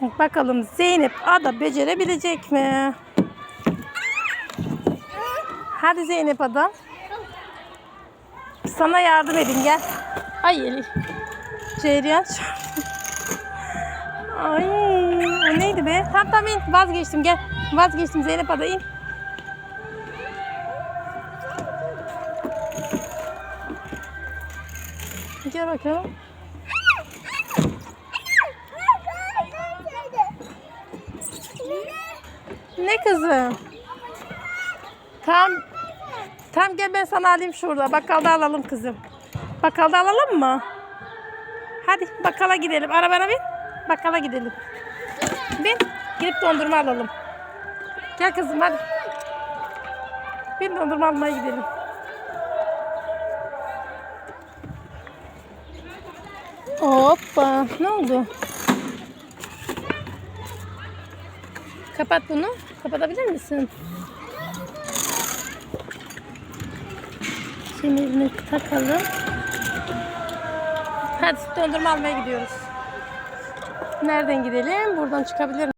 Bakalım Zeynep Ada becerebilecek mi? Hadi Zeynep Ada. Sana yardım edin gel. Ay Elif. Ceyriyen Ay o neydi be? Tamam tamam in. Vazgeçtim gel. Vazgeçtim Zeynep Ada in. Gel bakalım. Ne kızım? Tam tam gel ben sana alayım şurada. Bakkalda alalım kızım. Bakkalda alalım mı? Hadi bakkala gidelim. Arabana bin. Bakkala gidelim. Bin. Gidip dondurma alalım. Gel kızım hadi. Bin dondurma almaya gidelim. Hoppa. Ne oldu? Kapat bunu. Kapatabilir misin? Kemerini takalım. Hadi dondurma almaya gidiyoruz. Nereden gidelim? Buradan çıkabilir